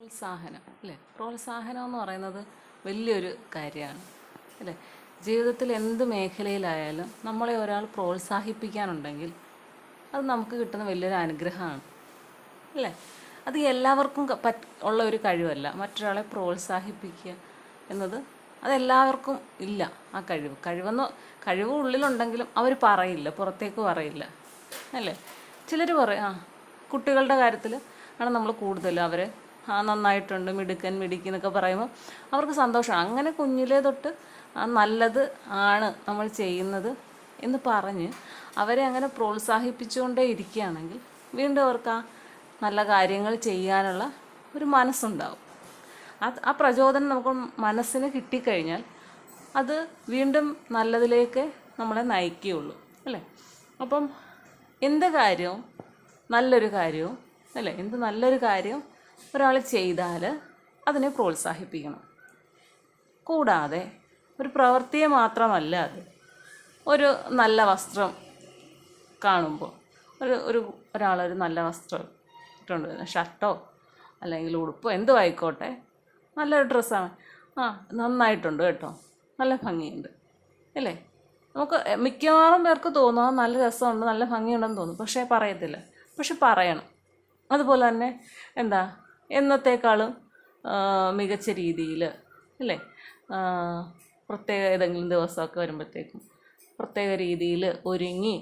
പ്രോത്സാഹനം അല്ലേ? പ്രോത്സാഹനം എന്ന് പറയുന്നത് വലിയൊരു കാര്യമാണ് അല്ലേ? ജീവിതത്തിൽ എന്ത് മേഖലയിലായാലും നമ്മളെ ഒരാൾ പ്രോത്സാഹിപ്പിക്കാനുണ്ടെങ്കിൽ അത് നമുക്ക് കിട്ടുന്ന വലിയൊരു അനുഗ്രഹമാണ് അല്ലേ? അത് എല്ലാവർക്കും ഉള്ള ഒരു കഴിവല്ല. മറ്റൊരാളെ പ്രോത്സാഹിപ്പിക്കുക എന്നത് അതെല്ലാവർക്കും ഇല്ല ആ കഴിവ്. കഴിവെന്ന് കഴിവ് ഉള്ളിലുണ്ടെങ്കിലും അവർ പറയില്ല പുറത്തേക്ക് പറയില്ല അല്ലേ? ചിലർ പറയും ആ കുട്ടികളുടെ കാര്യത്തിൽ ആണ് നമ്മൾ കൂടുതലും അവരെ നന്നായിട്ടുണ്ട് മിടുക്കൻ മിടുക്കി എന്നൊക്കെ പറയുമ്പോൾ അവർക്ക് സന്തോഷമാണ് അങ്ങനെ കുഞ്ഞിലേ തൊട്ട് നല്ലത് ആണ് നമ്മൾ ചെയ്യുന്നത് എന്ന് പറഞ്ഞ് അവരെ അങ്ങനെ പ്രോത്സാഹിപ്പിച്ചുകൊണ്ടേ ഇരിക്കുകയാണെങ്കിൽ വീണ്ടും അവർക്ക് ആ നല്ല കാര്യങ്ങൾ ചെയ്യാനുള്ള ഒരു മനസ്സുണ്ടാവും. അത് ആ പ്രചോദനം നമുക്ക് മനസ്സിന് കിട്ടിക്കഴിഞ്ഞാൽ അത് വീണ്ടും നല്ലതിലേക്ക് നമ്മളെ നയിക്കുകയുള്ളൂ അല്ലേ? അപ്പം എന്ത് കാര്യവും നല്ലൊരു കാര്യവും അല്ലേ? എന്ത് നല്ലൊരു കാര്യവും ഒരാൾ ചെയ്താൽ അതിനെ പ്രോത്സാഹിപ്പിക്കണം. കൂടാതെ ഒരു പ്രവൃത്തിയെ മാത്രമല്ല അത്. ഒരു നല്ല വസ്ത്രം കാണുമ്പോൾ ഒരു ഒരു ഒരാളൊരു നല്ല വസ്ത്രം ഇട്ടുകൊണ്ട് ഷർട്ടോ അല്ലെങ്കിൽ ഉടുപ്പോ എന്തോ ആയിക്കോട്ടെ. നല്ലൊരു ഡ്രസ്സാണ്. ആ നന്നായിട്ടുണ്ട് കേട്ടോ. നല്ല ഭംഗിയുണ്ട്. അല്ലേ? നമുക്ക് മിക്കവാറും പേർക്ക് തോന്നും നല്ല രസമുണ്ട് നല്ല ഭംഗിയുണ്ടെന്ന് തോന്നും. പക്ഷേ പറയത്തില്ല. പക്ഷെ പറയണം. അതുപോലെ തന്നെ എന്താ എന്നത്തേക്കാളും മികച്ച രീതിയിൽ അല്ലേ? പ്രത്യേക ഏതെങ്കിലും ദിവസമൊക്കെ വരുമ്പോഴത്തേക്കും പ്രത്യേക രീതിയിൽ ഒരുങ്ങി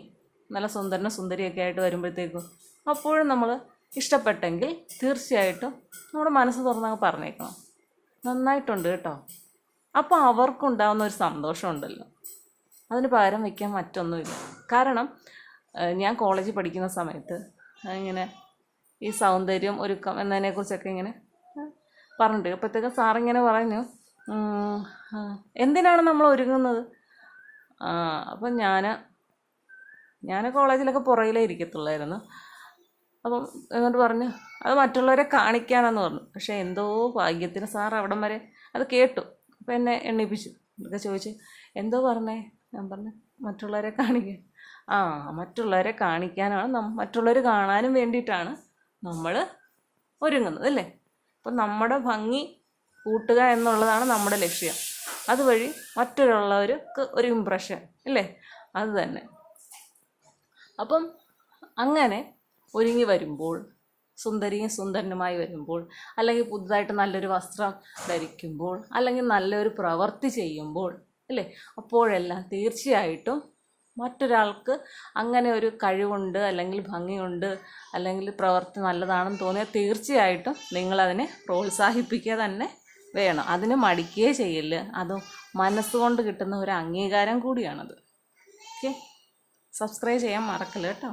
നല്ല സുന്ദരനും സുന്ദരിയൊക്കെ ആയിട്ട് വരുമ്പോഴത്തേക്കും അപ്പോഴും നമ്മൾ ഇഷ്ടപ്പെട്ടെങ്കിൽ തീർച്ചയായിട്ടും നമ്മുടെ മനസ്സ് തുറന്നങ്ങ് പറഞ്ഞേക്കണം. നന്നായിട്ടുണ്ട് കേട്ടോ. അപ്പോൾ അവർക്കുണ്ടാകുന്ന ഒരു സന്തോഷമുണ്ടല്ലോ. അതിന് പകരം വയ്ക്കാൻ മറ്റൊന്നുമില്ല. കാരണം ഞാൻ കോളേജിൽ പഠിക്കുന്ന സമയത്ത് ഇങ്ങനെ ഈ സൗന്ദര്യം ഒരുക്കം എന്നതിനെക്കുറിച്ചൊക്കെ ഇങ്ങനെ പറഞ്ഞിട്ട് അപ്പോഴത്തേക്ക് സാറിങ്ങനെ പറഞ്ഞു എന്തിനാണ് നമ്മൾ ഒരുങ്ങുന്നത്? അപ്പം ഞാൻ ഞാൻ കോളേജിലൊക്കെ പുറകിലേ ഇരിക്കത്തുള്ളായിരുന്നു. അപ്പം എന്നിട്ട് പറഞ്ഞു അത് മറ്റുള്ളവരെ കാണിക്കാനെന്ന് പറഞ്ഞു. പക്ഷേ എന്തോ ഭാഗ്യത്തിന് സാർ അവിടം വരെ അത് കേട്ടു. അപ്പം എന്നെ എണ്ണിപ്പിച്ചു. എന്നൊക്കെ ചോദിച്ചു എന്തോ പറഞ്ഞേ? ഞാൻ പറഞ്ഞു മറ്റുള്ളവരെ കാണിക്കാൻ. ആ മറ്റുള്ളവരെ കാണിക്കാനാണ് മറ്റുള്ളവർ കാണാനും വേണ്ടിയിട്ടാണ് നമ്മൾ ഒരുങ്ങുന്നത് അല്ലേ? അപ്പം നമ്മുടെ ഭംഗി കൂട്ടുക എന്നുള്ളതാണ് നമ്മുടെ ലക്ഷ്യം. അതുവഴി മറ്റുള്ളവർക്ക് ഒരു ഇമ്പ്രഷൻ അല്ലേ? അത് തന്നെ. അപ്പം അങ്ങനെ ഒരുങ്ങി വരുമ്പോൾ സുന്ദരിയും സുന്ദരനുമായി വരുമ്പോൾ അല്ലെങ്കിൽ പുതുതായിട്ട് നല്ലൊരു വസ്ത്രം ധരിക്കുമ്പോൾ അല്ലെങ്കിൽ നല്ലൊരു പ്രവൃത്തി ചെയ്യുമ്പോൾ അല്ലേ? അപ്പോഴെല്ലാം തീർച്ചയായിട്ടും മറ്റൊരാൾക്ക് അങ്ങനെ ഒരു കഴിവുണ്ട് അല്ലെങ്കിൽ ഭംഗിയുണ്ട് അല്ലെങ്കിൽ പ്രവൃത്തി നല്ലതാണെന്ന് തോന്നിയാൽ തീർച്ചയായിട്ടും നിങ്ങളതിനെ പ്രോത്സാഹിപ്പിക്കുക തന്നെ വേണം. അതിന് മടിക്കുകയേ ചെയ്യൽ. അത് മനസ്സുകൊണ്ട് കിട്ടുന്ന ഒരു അംഗീകാരം കൂടിയാണത്. ഓക്കെ? സബ്സ്ക്രൈബ് ചെയ്യാൻ മറക്കല്ല കേട്ടോ?